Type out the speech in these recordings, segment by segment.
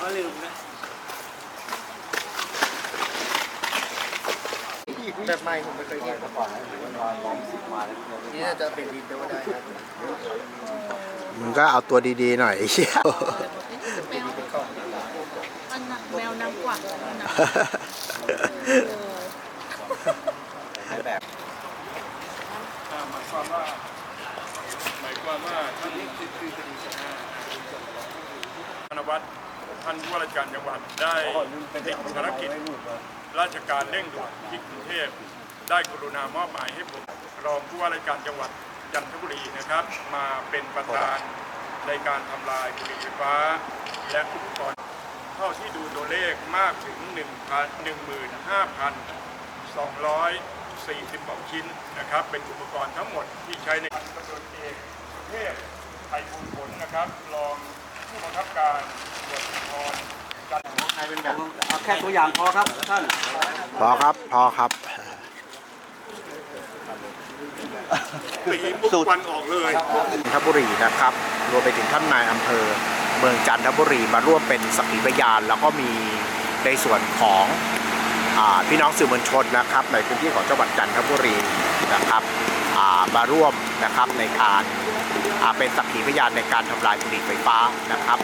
ก็ลืมนะแบบใหม่ผมไม่เคยเห็นมาก่อนนะหรือว่านอนลองสิบมาแล้วนี่น่าจะเป็นดินได้ว่าได้นะมึงก็เอาตัวดีๆหน่อยไอ้เชี่ยแมวอันน่ะแมวนางกวักอันน่ะแบบหมายความว่าหมายความว่าท่านธนวัฒน์ ท่านผู้ว่าราชการจังหวัดได้ติดภารกิจราชการเร่งด่วนที่กรุงเทพได้กรุณามอบหมายให้ผมรองผู้ว่าราชการจังหวัดจันทบุรีนะครับ มาเป็นประธานในการทำลายบุหรี่ไฟฟ้า และอุปกรณ์เท่าที่ดูตัวเลขมากถึง 1 15,240กว่าชิ้นนะครับ เป็นอุปกรณ์ทั้งหมดที่ใช้ในการตำรวจเอกสุเทพไทยภูลผลนะครับรอง ผู้บังคับการตำรวจภูธรจันทบุรีใครเป็นแบบเอาแค่ตัวอย่างพอครับท่านพอครับพอครับปีมุกวันออกเลยจันทบุรีนะครับ รวมไปถึงท่านนายอำเภอ เมืองจันทบุรีมาร่วมเป็นสักขีพยาน แล้วก็มีในส่วนของอา พี่น้องสื่อมวลชนนะครับ ในพื้นที่ของจังหวัดจันทบุรีนะครับมาร่วมนะครับในการาเป็นสักขีพยานในการทำลายบุหรี่ไฟฟ้านะครับ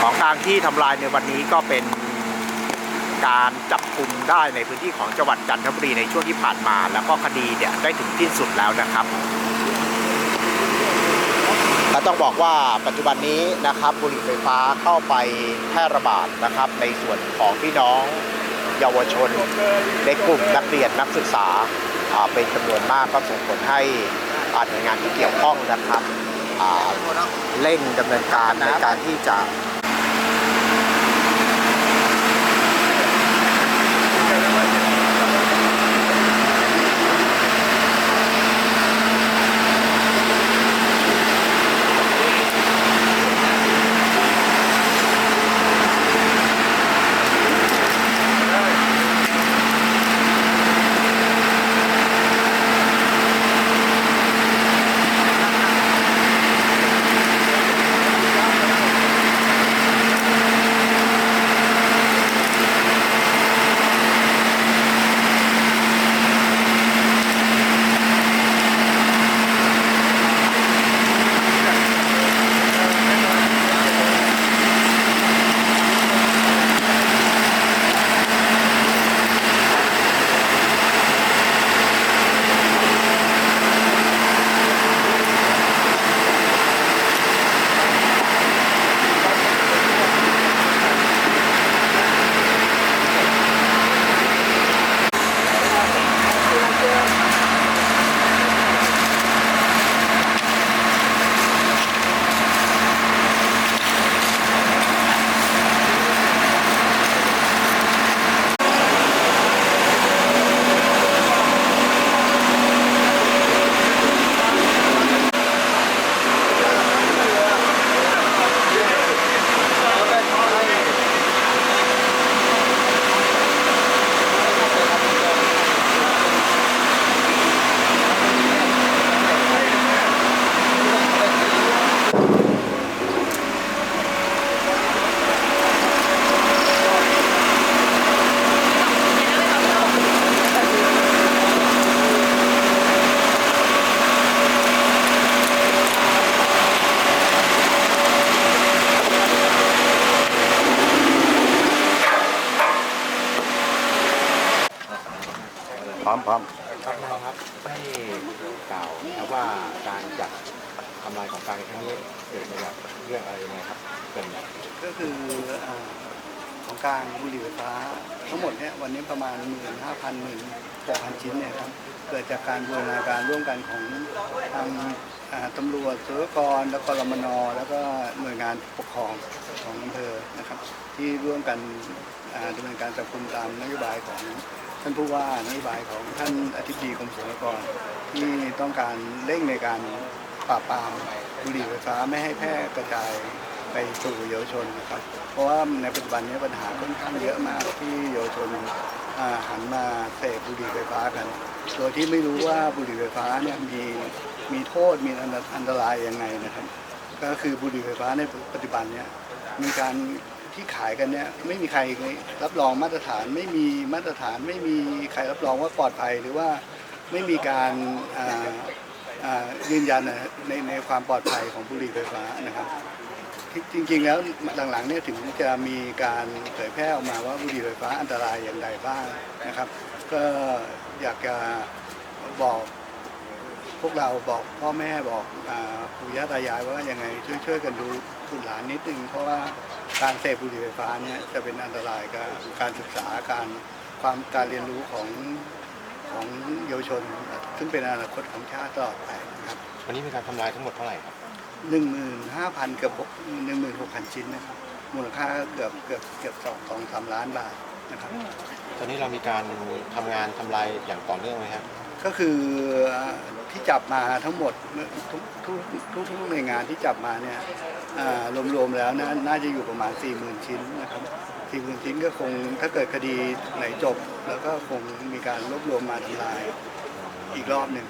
ของกลางที่ทำลายในวันนี้ก็เป็นการจับกลุ่มได้ในพื้นที่ของจังหวัดจันทบุรีในช่วงที่ผ่านมา แล้วก็คดีเนี่ยได้ถึงที่สุดแล้วนะครับ และต้องบอกว่าปัจจุบันนี้นะครับบุหรี่ไฟฟ้าเข้าไปแพร่ระบาดนะครับ ในส่วนของพี่น้องเยาวชน ในกลุ่มนักเรียนนักศึกษาเป็นจำนวนมากก็ส่งผลให้อาหน่วยงานที่เกี่ยวข้องนะครับเร่งดำเนินการในการที่จะ ร้อมพร้อมครับนายครับให้กล่าวนะครับว่าการจัดทำลายของกลางในครั้งนี้เกิดมาจากเรื่องอะไรยังไงครับเป็นก็คืออ่าของกลางบุหรี่ไฟฟ้า ทั้งหมดเนี่ยวันนี้ประมาณ 1 5 0 0 0 1 6 0 0 ชิ้นเนี่ยครับเกิดจากการบูรณาการร่วมกันของทางอ่าตำรวจสุรกรแล้วก็รมนแล้วก็หน่วยงานปกครองของอำเภอนะครับ ที่ร่วมกันอ่าดำเนินการจับกุมตามนโยบายของ ท่านผู้ว่านโยบายของท่านอธิบดีกรมศุลกากรที่ต้องการเร่งในการปราบปรามบุหรี่ไฟฟ้าไม่ให้แพร่กระจายไปสู่เยาวชนนะครับ เพราะว่าในปัจจุบันนี้ปัญหาค่อนข้างเยอะมากที่เยาวชนหันมาเสพบุหรี่ไฟฟ้ากัน โดยที่ไม่รู้ว่าบุหรี่ไฟฟ้าเนี่ยมีมีโทษมีอันตอันตรายยังไงนะครับ ก็คือบุหรี่ไฟฟ้าในปัจจุบันเนี่ยมีการ ที่ขายกันเนี่ยไม่มีใครรับรองมาตรฐานไม่มีมาตรฐานไม่มีใครรับรองว่าปลอดภัยหรือว่าไม่มีการยืนยันนในในความปลอดภัยของบุหรี่ไฟฟ้านะครับจริงๆแล้วหลังๆเนี่ยถึงจะมีการเผยแพร่ออกมาว่าบุหรี่ไฟฟ้าอันตรายอย่างไรบ้างนะครับ ก็อยากจะบอก พวกเราบอกพ่อแม่บอกอาปู่ย่าตายายว่ายังไงช่วยช่วยกันดูคุณหลานนิดนึงเพราะว่าการเสพบุหรี่ไฟฟ้าเนี่ยจะเป็นอันตรายกับการศึกษาการความการเรียนรู้ของของเยาวชน ซึ่งเป็นอนาคตของชาติตลอดไปนะครับวันนี้มีการทำลายทั้งหมดเท่าไหร่ครับหนึ่งหมื่นห้าพันเกือบหนึ่งหมื่นหกพันชิ้นนะครับมูลค่าก็เกือบเกือบเกือบสองสองสามล้านบาทนะครับตอนนี้เรามีการทำงานทำลายอย่างต่อเนื่องไหมครับก็คือ ที่จับมาทั้งหมดทุกทุกทุกทุกหน่วยงานที่จับมาเนี่ยรวมๆแล้วนะน่าจะอยู่ประมาณ 4 0,000 ชิ้นนะครับสี่หมื่นชิ้นก็คงถ้าเกิดคดีไหนจบ แล้วก็คงมีการรวบรวมมาทำลายอีกรอบหนึ่ง